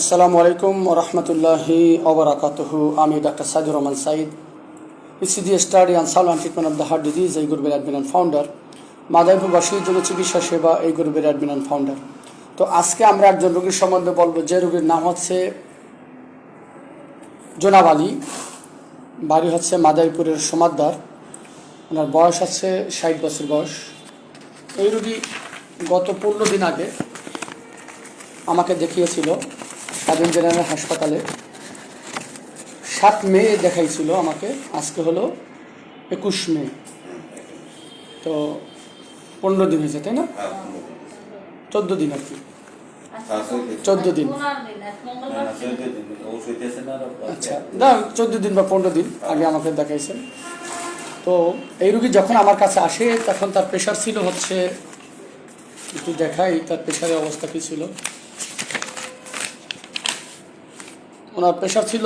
আসসালামু আলাইকুম রহমতুল্লাহি অবরাকাতহু আমি doctor Saidur Rahman Sayeed ECG study and সাল and treatment of the heart disease, এই গ্রুপের অ্যাডমিন অ্যান্ড ফাউন্ডার। মাদারীপুরবাসীর জন্য চিকিৎসা সেবা, এই গ্রুপের অ্যাডমিন অ্যান্ড ফাউন্ডার। তো আজকে আমরা একজন রোগীর সম্বন্ধে বলব। যে রোগীর নাম হচ্ছে জোনাব আলী। বাড়ি হচ্ছে মাদাইপুরের সমাদদার। ওনার বয়স আছে ষাট বছর বয়স। এই রোগী গত পনেরো দিন আগে দেখিয়েছিল স্বাধীন জেনারেল হাসপাতালে। সাত মে দেখাইছিল আমাকে, আজকে হলো একুশ মে। তো পনেরো দিন হয়েছে, তাই না? চোদ্দ দিন আর কি। চোদ্দ দিন। আচ্ছা না, চোদ্দ দিন বা পনেরো দিন আগে আমাকে দেখাইছেন তো এই রুগী যখন আমার কাছে আসে, তখন তার প্রেশার ছিল হচ্ছে, একটু দেখাই, তার প্রেশারের অবস্থা কী ছিল। ওনার প্রেশার ছিল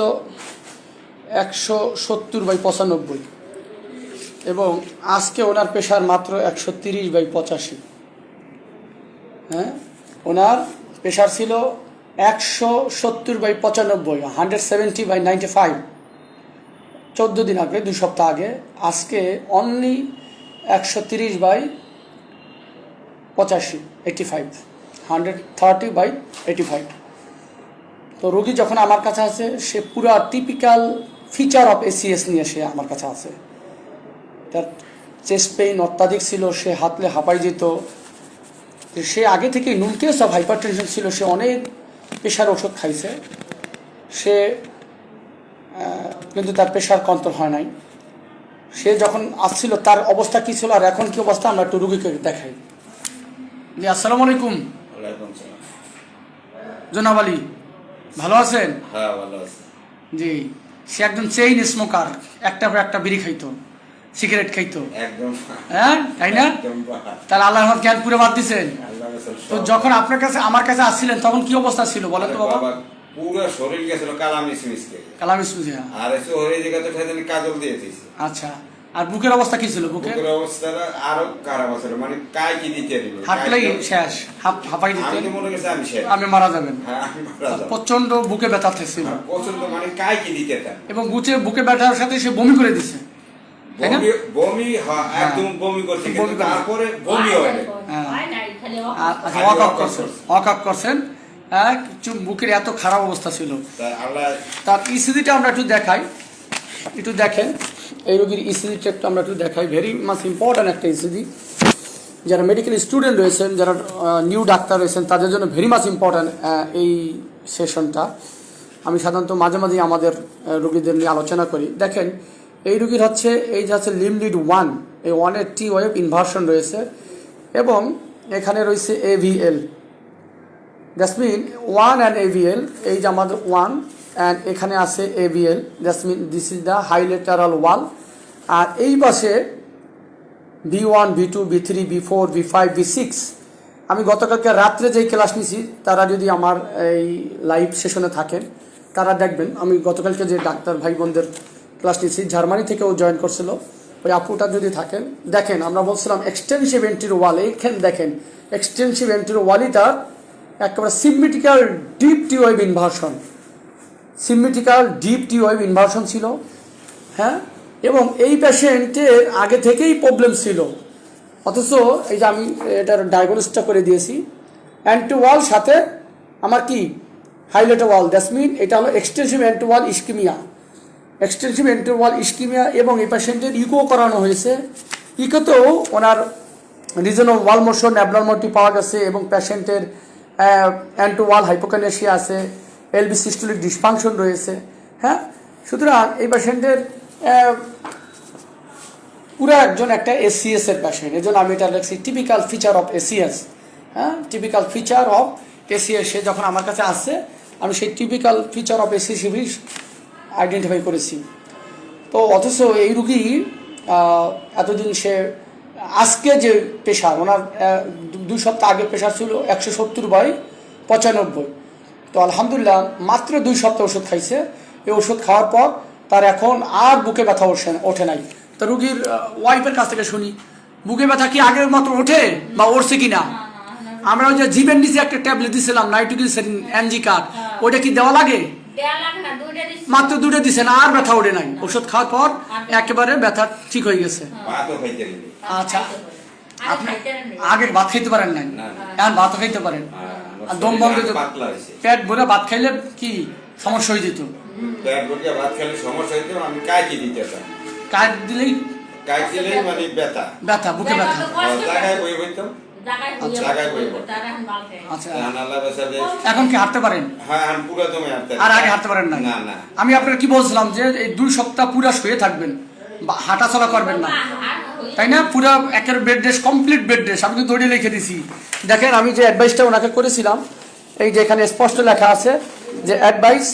একশো সত্তর বাই পঁচানব্বই এবং আজকে ওনার প্রেশার মাত্র একশো তিরিশ বাই পঁচাশি। হ্যাঁ? ওনার প্রেশার ছিল একশো সত্তর বাই পঁচানব্বই, hundred seventy by ninety five. চোদ্দ দিন আগে দুই সপ্তাহ আগে, আজকে অনলি একশো তিরিশ বাই পঁচাশি eighty five hundred thirty by eighty five তো রোগী যখন আমার কাছে আছে সে পুরা টিপিক্যাল ফিচার অফ এসিএস নিয়ে সে আমার কাছে আছে তার চেস্ট পেইন অত্যাধিক ছিল সে হাতলে হাঁপাই যেত। সে আগে থেকে নুনকেস অফ হাইপার টেনশন ছিল সে অনেক প্রেশার ওষুধ খাইছে। সে কিন্তু তার প্রেশার কন্ট্রোল হয় নাই। সে যখন আসছিল তার অবস্থা কী ছিল আর এখন কী অবস্থা আমরা একটু রুগীকে দেখাই। জি আসসালামু আলাইকুম। জনাব আলী। ভালো আছেন? হ্যাঁ ভালো আছে। জি সে একজন চেইন স্মোকার একটা পর একটা বিড়ি খাইতো সিগারেট খাইতো। একদম। হ্যাঁ তাই না। তাহলে আল্লাহ রহমত জ্ঞান পুরে বাদ দিছেন? তো যখন আপনার কাছে আমার কাছে আসছিলেন তখন কি অবস্থা ছিল বলেন তো বাবা? পুরো শরীর গেছিল কালা মিসমিস কে কালাম ইসমিজিয়া আর এসে ওই জায়গাতে কাজল দিয়ে দিয়েছে। আচ্ছা। আর বুকের অবস্থা কি ছিল বুকে? বুকের অবস্থাটা আরও খারাপ আছে মানে কি দিতে শেষ হাঁপ হাঁপাই আমি মনে করছি আমি শেষ। আপনি মারা যাবেন। হ্যাঁ আমি মারা যাব। প্রচণ্ড বুকে ব্যথা ছিল হ্যাঁ, প্রচণ্ড মানে কায় কি দিতে এবং বুকে বুকে ব্যথার সাথে সে বমি করে দিছে। তাই বমি বমি একদম বমি করছে কিন্তু বমি করে। তারপরে বমি হয় আচ্ছা, ওয়াক করছেন। ওয়াক করছেন। হ্যাঁ কিছু বুকের এত খারাপ অবস্থা ছিল। তার ইসিজিটা আমরা একটু দেখাই। একটু দেখেন। এই রোগীর ইসিজিটা একটু আমরা একটু দেখাই। ভেরি মাস ইম্পর্ট্যান্ট একটা ইসিজি যারা মেডিকেল স্টুডেন্ট রয়েছেন, যারা নিউ ডাক্তার রয়েছেন, তাদের জন্য ভেরি মাস ইম্পর্ট্যান্ট এই সেশনটা আমি সাধারণত মাঝে মাঝে আমাদের রোগীদের নিয়ে আলোচনা করি। দেখেন, এই রোগীর হচ্ছে, এই যে হচ্ছে লিমলিড ওয়ান এই ওয়ানের টি ওয়েভ ইনভার্সন রয়েছে এবং এখানে রয়েছে AVL that's mean one and AVL এই যে আমাদের ওয়ান অ্যান্ড এখানে আছে AVL that's mean this is the high lateral wall আর এই পাশে B one B two B three B four B five B six আমি গতকালকে রাত্রে যেই ক্লাস নিছি, তারা যদি আমার এই লাইভ সেশনে থাকেন, তারা দেখবেন, আমি গতকালকে যে ডাক্তার ভাই বোনদের ক্লাস নিয়েছি জার্মানি থেকেও জয়েন করছিল। ওই আপুটা যদি থাকেন, দেখেন, আমরা বলছিলাম এক্সটেনসিভ এন্ট্রির ওয়াল এইখানে দেখেন এক্সটেনসিভ এন্ট্রির ওয়ালই তার একেবারে symmetrical deep T wave inversion symmetrical deep T wave inversion ছিল হ্যাঁ? এবং এই পেশেন্টের আগে থেকেই প্রবলেম ছিল। অথচ এই যে আমি এটার ডায়াগনোসটা করে দিয়েছি। অ্যান্টি ওয়াল সাথে আমার কি? হাইলাইটার ওয়াল মিন এটা হলো extensive anti wall ischemia. Extensive anti wall ischemia এবং এই পেশেন্টের ইকো করানো হয়েছে। ইকোতেও ওনার রিজনাল ওয়াল মোশন, অ্যাবনর্মালিটি পাওয়া গেছে এবং পেশেন্টের অ্যান্টো ওয়াল হাইপোকানেশিয়া আছে। এলবি সিস্টোলিক ডিসফাংশন রয়েছে হ্যাঁ? সুতরাং এই পেশেন্টের পুরো একজন একটা এসিএস এর পেশেন্ট এই জন্য আমি এটা লিখছি টিপিক্যাল ফিচার অফ এসিএস হ্যাঁ? টিপিক্যাল ফিচার অফ এসিএস সে যখন আমার কাছে আসছে, আমি সেই typical feature of ACS identify করেছি। তো অথচ এই রুগী এতদিন সে, আজকে যে প্রেশার ওনার দুই সপ্তাহ আগে প্রেশার ছিল একশো সত্তর বাই পঁচানব্বই। তো আলহামদুলিল্লাহ মাত্র দুই সপ্তাহ ওষুধ খাইছে। এই ওষুধ খাওয়ার পর তার এখন আর বুকে ব্যথা ওঠে ওঠে নাই। তো রুগীর ওয়াইফের কাছ থেকে শুনি বুকে ব্যথা কি আগের মতো ওঠে বা উঠছে কি না আমরা ওই যে জিবেন নিচে একটা ট্যাবলেট দিছিলাম নাইট্রোগ্লিসারিন এনজি কার্ড। ওটা কি দেওয়া লাগে? মাত্র দুটো দিছে না আর ব্যথা ওঠে নাই। ওষুধ খাওয়ার পর একেবারে ব্যথা ঠিক হয়ে গেছে। দিবি আচ্ছা। আপনি আগে ভাত খাইতে পারেন নাই। এখন ভাতও খাইতে পারেন। আর দম বন্ধ পাতলা পেট ভরে ভাত খাইলে কি সমস্যা হয়ে যেত? পেট ভরিয়া ভাত খেলে সমস্যা হইতো আমি কাকি দিতে চাই কাজ দিলেই কাকি দিলেই মানে ব্যথা। ব্যথা বুকে ব্যথা জায়গায় বই হইতো আচ্ছা। এখন আচ্ছা। এখন কি হাঁটতে পারেন? হ্যাঁ পুরো তুমি হাঁটতে আর আগে হাঁটতে পারেন না না না। আমি আপনার কি বলছিলাম যে এই দুই সপ্তাহ পুরা শুয়ে থাকবেন। হাঁটাচলা করবেন না। তাই না? পুরো একের bed rest complete bed rest আমি তো দৌড়ে লিখে দিছি। দেখেন, আমি যে অ্যাডভাইসটা ওনাকে করেছিলাম, এই যে এখানে স্পষ্ট লেখা আছে যে advice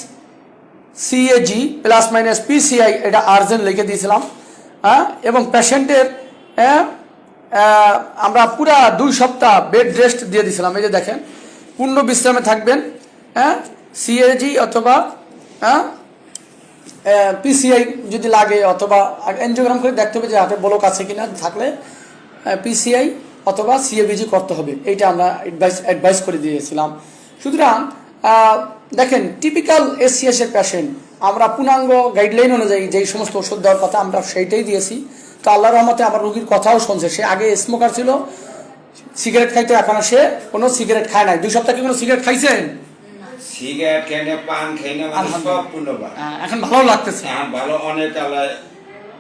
CAG plus minus PCI এটা আর্জেন্ট লিখে দিয়েছিলাম হ্যাঁ? এবং পেশেন্টের আমরা পুরা দুই সপ্তাহ বেড রেস্ট দিয়ে দিয়েছিলাম এই যে দেখেন, পূর্ণ বিশ্রামে থাকবেন হ্যাঁ? সিএজি অথবা হ্যাঁ? পিসিআই যদি লাগে অথবা এনজিওগ্রাম করে দেখতে হবে যে হাতে ব্লক আছে কিনা থাকলে পিসিআই অথবা সিএবিজি করতে হবে। এইটা আমরা অ্যাডভাইস অ্যাডভাইস করে দিয়েছিলাম। সুতরাং দেখেন টিপিক্যাল এসিএস এর পেশেন্ট আমরা পূর্ণাঙ্গ গাইডলাইন অনুযায়ী যেই সমস্ত ওষুধ দেওয়ার কথা আমরা সেইটাই দিয়েছি। তো আল্লাহ রহমতে আমার রুগীর কথাও শুনছে। সে আগে স্মোকার ছিল সিগারেট খাইতে, এখন সে কোনো সিগারেট খায় নাই। দুই সপ্তাহ কি কোনো সিগারেট খাইছেন? সিগারেট না পান না মানে সব আহ, এখন ভালো লাগতেছে। এখন ভালো অনেক আল্লাহ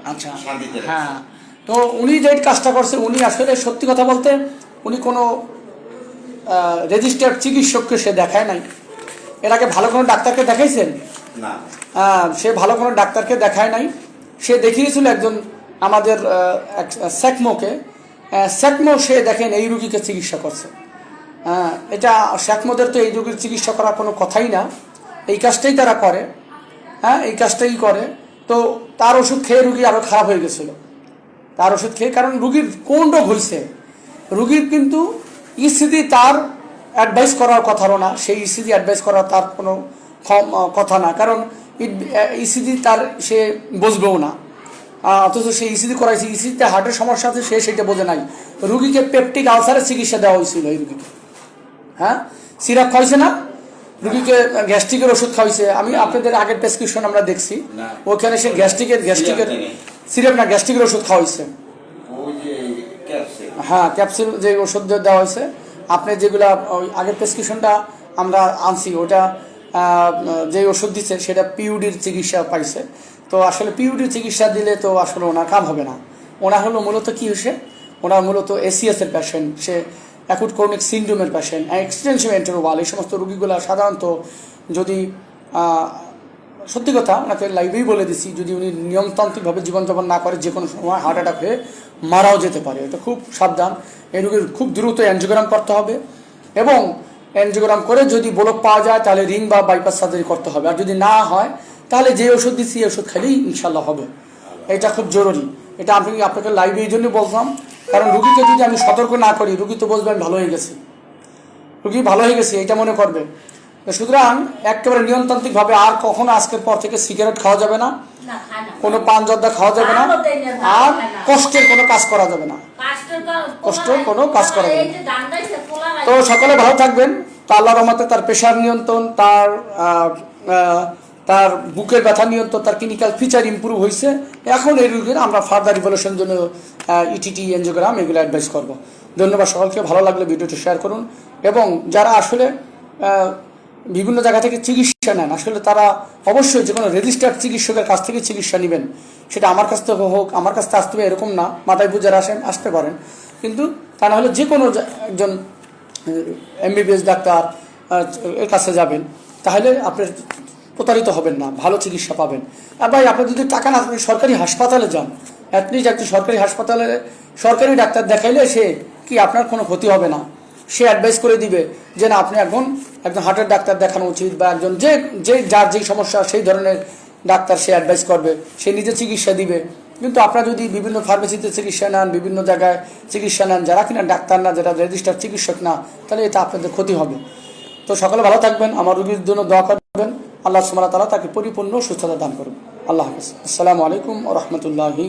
আচ্ছা শান্তিতে হ্যাঁ। তো উনি যে কাজটা করছে উনি আসলে সত্যি কথা বলতে উনি কোনো রেজিস্টার্ড চিকিৎসককে সে দেখায় নাই। এর আগে ভালো কোনো ডাক্তারকে দেখাইছেন? না। আহ, সে ভালো কোনো ডাক্তারকে দেখায় নাই। সে দেখিয়েছিল একজন আমাদের স্যাকমোকে। স্যাকমো সে দেখেন এই রুগীকে চিকিৎসা করছে। হ্যাঁ, এটা শেখমদের তো এই রোগীর চিকিৎসা করার কোনো কথাই না। এই কাজটাই তারা করে। হ্যাঁ এই কাজটাই করে। তো তার ওষুধ খেয়ে রুগী আরও খারাপ হয়ে গেছিল। তার ওষুধ খেয়ে, কারণ রুগীর কোন রোগ হয়েছে রুগীর কিন্তু ইসিডি তার অ্যাডভাইস করার কথাও না। সেই ইসিডি অ্যাডভাইস করার তার কোনো কথা না। কারণ ইসিডি তার সে বুঝবেও না। অথচ সে ইসিডি করাইছে। ইসিডিতে হার্টের সমস্যা আছে, সে সেটা বোঝে নাই। রুগীকে পেপটিক আলসারের চিকিৎসা দেওয়া হয়েছিল এই রুগীকে। হ্যাঁ? সিরাপ খাওয়াইছে না? রুগীকে গ্যাস্ট্রিকের ওষুধ খাওয়াইছে। আমি আপনাদের আগের প্রেসক্রিপশন আমরা দেখছি। ওখানে সে গ্যাস্ট্রিকের গ্যাস্ট্রিকের সিরাপ না গ্যাস্ট্রিকের ওষুধ খাওয়াইছে। হ্যাঁ ক্যাপসুল যে ওষুধ দেওয়া হয়েছে আপনি যেগুলা ওই আগের প্রেসক্রিপশনটা আমরা আনছি ওটা যে ওষুধ দিচ্ছে সেটা পিউডির চিকিৎসা পাইছে। তো আসলে পিউডির চিকিৎসা দিলে তো আসলে ওনার কাম হবে না। ওনার হলো মূলত কি হয়েছে? ওনার মূলত এসিএস এর পেশেন্ট সে অ্যাকুট ক্রনিক সিন্ড্রোমের পেশেন্ট এক্সটেনশন এন্টারোভাল এই সমস্ত রুগীগুলো সাধারণত যদি সত্যি কথা ওনাকে লাইভেই বলে দিছি, যদি উনি নিয়মতান্ত্রিকভাবে জীবনযাপন না করে যে কোনো সময় হার্ট অ্যাটাক হয়ে মারাও যেতে পারে, এটা খুব সাবধান। এই রোগীর খুব দ্রুত অ্যানজিওগ্রাম করতে হবে, এবং অ্যানজিওগ্রাম করে যদি ব্লক পাওয়া যায়, তাহলে রিং বা বাইপাস সার্জারি করতে হবে। আর যদি না হয়, তাহলে যে ওষুধ দিচ্ছি এই ওষুধ খেলেই ইনশাল্লাহ হবে। এটা খুব জরুরি। এটা আমি আপনাকে লাইভে এই জন্য বলতাম কারণ রুগীকে যদি আমি সতর্ক না করি রুগী তো বলবে আমি ভালো হয়ে গেছি। রুগী ভালো হয়ে গেছে এটা মনে করবে। সুতরাং একেবারে নিয়মতান্ত্রিকভাবে আর কখনো আজকের পর থেকে সিগারেট খাওয়া যাবে না। কোনো পান জর্দা খাওয়া যাবে না আর কষ্টের কোনো কাজ করা যাবে না। কাস্টের কা- কষ্টের কোনো কাজ করা যাবে না। তো সকলে ভালো থাকবেন। তো আল্লাহ রহমতে তার প্রেশার নিয়ন্ত্রণ তার তার বুকের ব্যথা নিয়ন্ত্রণ, তার ক্লিনিক্যাল ফিচার ইমপ্রুভ হয়েছে এখন এই রোগীর আমরা ফার্দার রিভলিউশন জন্য E ইটিটি এনজিওগ্রাম এগুলো অ্যাডভাইস করব। ধন্যবাদ সকলকে, ভালো লাগলে ভিডিওটি শেয়ার করুন। এবং যারা আসলে বিভিন্ন জায়গা থেকে চিকিৎসা নেন, আসলে তারা অবশ্যই যে কোনো রেজিস্টার্ড চিকিৎসকের কাছ থেকে চিকিৎসা নেবেন। সেটা আমার কাছ থেকে হোক, আমার কাছ থেকে আসতে হবে, এরকম না। মাথায় বুঝার আসেন, আসতে পারেন। কিন্তু তা না হলে যে কোনো একজন এমবিবিএস ডাক্তার এর কাছে যাবেন। তাহলে আপনি প্রতারিত হবেন না, ভালো চিকিৎসা পাবেন। আর ভাই, আপনি যদি টাকা না সরকারি হাসপাতালে যান। অ্যাটলিস্ট একটি সরকারি হাসপাতালে সরকারি ডাক্তার দেখাইলে সে কি আপনার কোনো ক্ষতি হবে না? সে অ্যাডভাইস করে দিবে যে, না, আপনি এখন একজন হার্টের ডাক্তার দেখানো উচিত বা একজন যে যে, যার যেই সমস্যা, সেই ধরনের ডাক্তার সে অ্যাডভাইস করবে, সে নিজে চিকিৎসা দিবে। কিন্তু আপনারা যদি বিভিন্ন ফার্মেসিতে চিকিৎসা নেন, বিভিন্ন জায়গায় চিকিৎসা নেন, যারা কিনা ডাক্তার না, যারা রেজিস্টার চিকিৎসক না, তাহলে এটা আপনাদের ক্ষতি হবে। তো সকলে ভালো থাকবেন, আমার রুগীর জন্য দোয়া করবেন। আল্লাহ সুমাল তালা তাকে পরিপূর্ণ সুস্থতা দান করুন আল্লাহ হাফিজ। আসসালামু আলাইকুম রহমতুল্লাহি